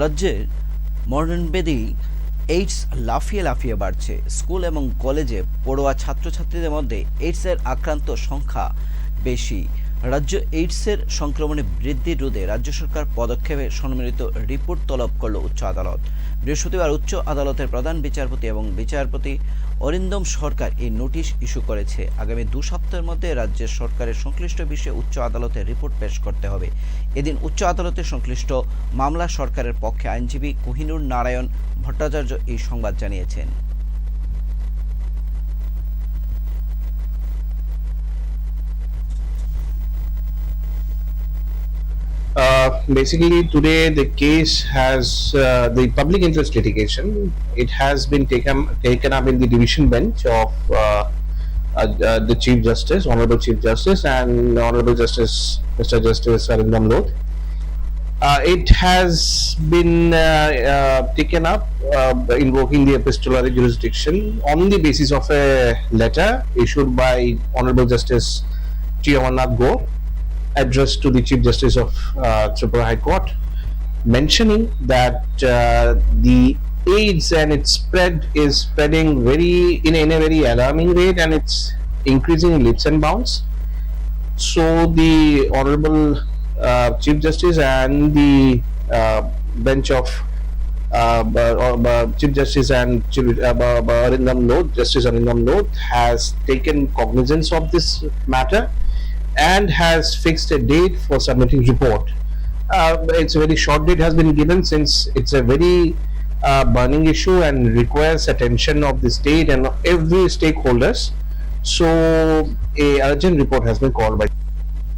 রাজ্যের বেদি এইডস লাফিয়ে লাফিয়ে বাড়ছে। স্কুল এবং কলেজে পড়োয়া ছাত্রছাত্রীদের মধ্যে এইডসের আক্রান্ত সংখ্যা বেশি। রাজ্য এইডসের সংক্রমণে বৃদ্ধি রোধে রাজ্য সরকার পদক্ষেপে সম্মিলিত রিপোর্ট তলব করল উচ্চ আদালত। বৃহস্পতিবার উচ্চ আদালতের প্রধান বিচারপতি এবং বিচারপতি অরিন্দম সরকার এই নোটিশ ইস্যু করেছে। আগামী দু সপ্তাহের মধ্যে রাজ্যের সরকারের সংশ্লিষ্ট বিষয়ে উচ্চ আদালতে রিপোর্ট পেশ করতে হবে। এদিন উচ্চ আদালতে সংশ্লিষ্ট মামলা সরকারের পক্ষে আইনজীবী কোহিনুর নারায়ণ ভট্টাচার্য এই সংবাদ জানিয়েছেন। Basically, today the case has uh, the public interest litigation. It has been taken taken up in the division bench of uh, uh, the Chief Justice, Honorable Chief Justice, and Honorable Justice Mr. Justice Arindam Loth. Uh, it has been uh, uh, taken up invoking the epistolary jurisdiction on the basis of a letter issued by Honorable Justice T. Amarnath Gore addressed to the Chief Justice of uh, Tripura High Court, mentioning that uh, the AIDS and its spread is spreading very in a, in a very alarming rate, and it's increasing in leaps and bounds. So the Honorable uh, Chief Justice and the uh, bench of uh, Chief Justice and Chief, uh, Arindam Loth, Justice Arindam Loth, has taken cognizance of this matter and has fixed a date for submitting report. Uh, it's a very short date has been given since it's a very uh, burning issue and requires attention of the state and every stakeholders. So a urgent report has been called by.